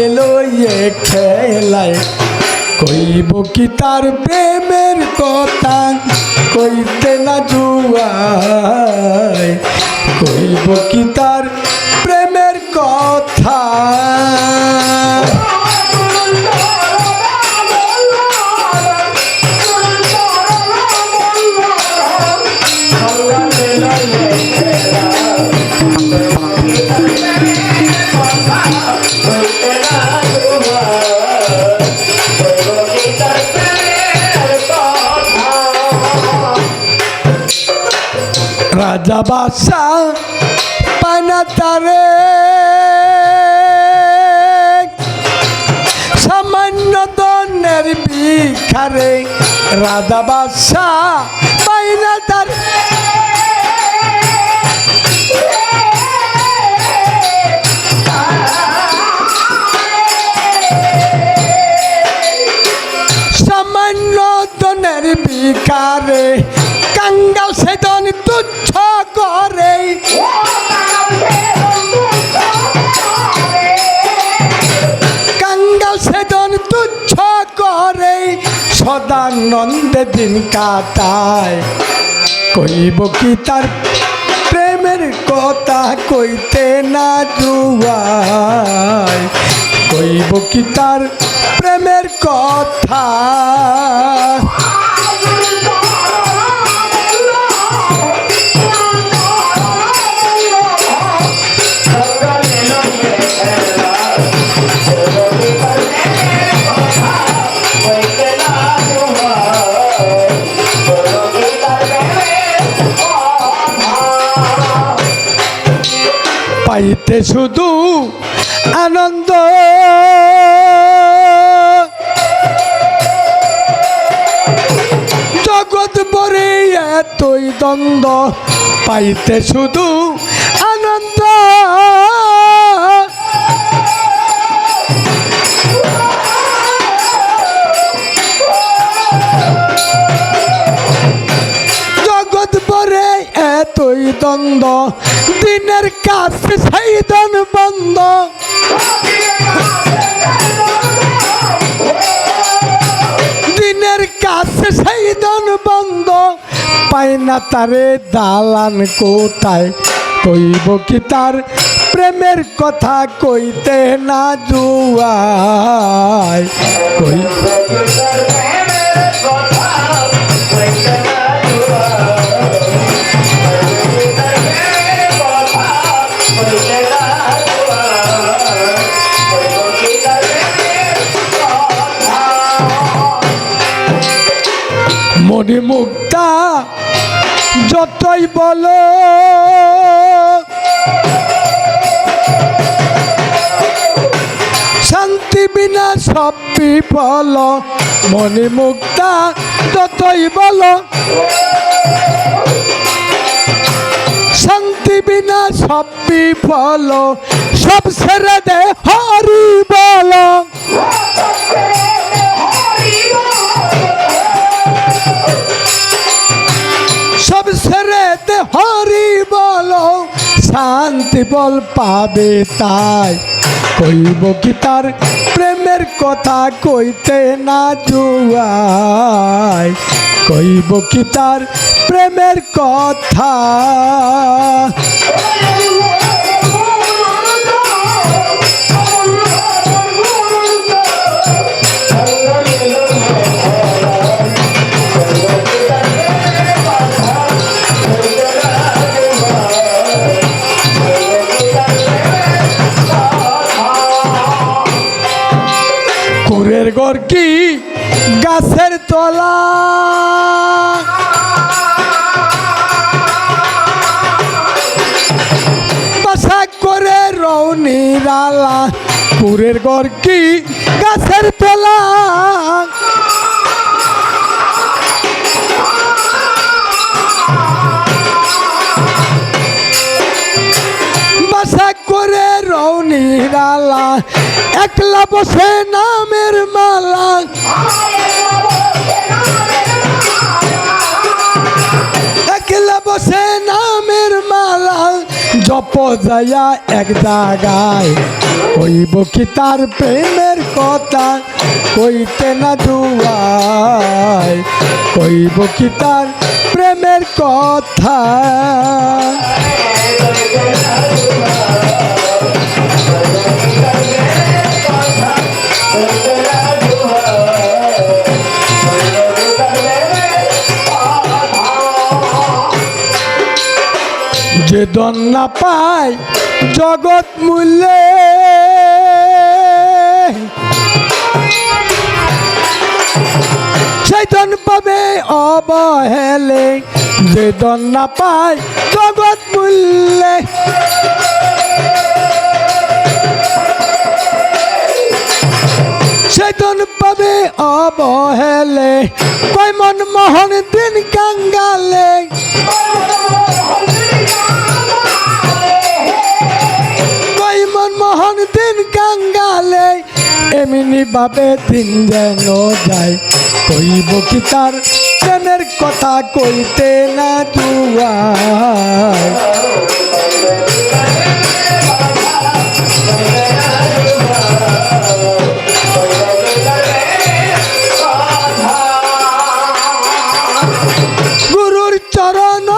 গালে লইয়ে খেলায়। কইব কি তার প্রেমের কথা? কইতে না জুয়ায়। কইব কি তার প্রেমের কথা? রাজা বাদশা পানা তারে। সামান্য দনের বিখারে রাজা বাদশা পাইনা তার। কাঙ্গাল সেদন তুচ্ছ করে। কাঙ্গাল সেদন তুচ্ছ করে। সদানন্দে দিন কাটায়। কইব কি তার প্রেমের কথা কইতে না জুয়ায় কইব কি তার প্রেমের কথা পাইতে শুধু আনন্দ। জগৎ বরে এতই দ্বন্দ্ব পাইতে শুধু আনন্দ। জগৎ বরে এতই দ্বন্দ্ব দিনের কাছে সেই বন্ধ। দিনের কাছে সেই বন্ধ। পাই না তারে দালান কোথায়? কইব কি তার প্রেমের কথা কইতে না জুয়ায়? কই মনে মুক্তা যতই বলো। শান্তি বিনা সব বিফল, মনে মুক্তা যতই বলো। শান্তি বিনা সব বিফল, সব ছেড়ে দে হরি বলো। বল পাবে তাই। কইব কি তার প্রেমের কথা কইতে না জুয়াই। কইব কি তার প্রেমের কথা। কি? গাছের তলা। বাসা করে রৌনিরালা কুরের গর কি? গাছের তলা। বাসা করে রৌনিরালা একলা বসে নামের যাইয়া এক জায়গায় কইব কি তার প্রেমের কথা? কইতে না দুয়ায়, কইব কি তার প্রেমের কথা? যে দন না পায় জগৎ মূল্যে সেই পাবে অবহেলে যে দন না পায় জগৎ মূল্যে সেতন পাবে অবহেলে, কয় মন মোহন দিন কাঙ্গালে। দিন কাঙ্গালে এমনি ভাবে দিন যেন যায়। কইব কি তার প্রেমের কথা কইতে না গুরুর চরণ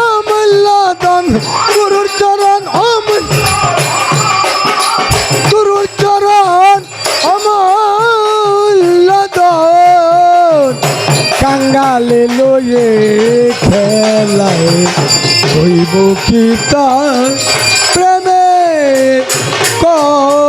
খেলায় হইব কি তার প্রেমে কর?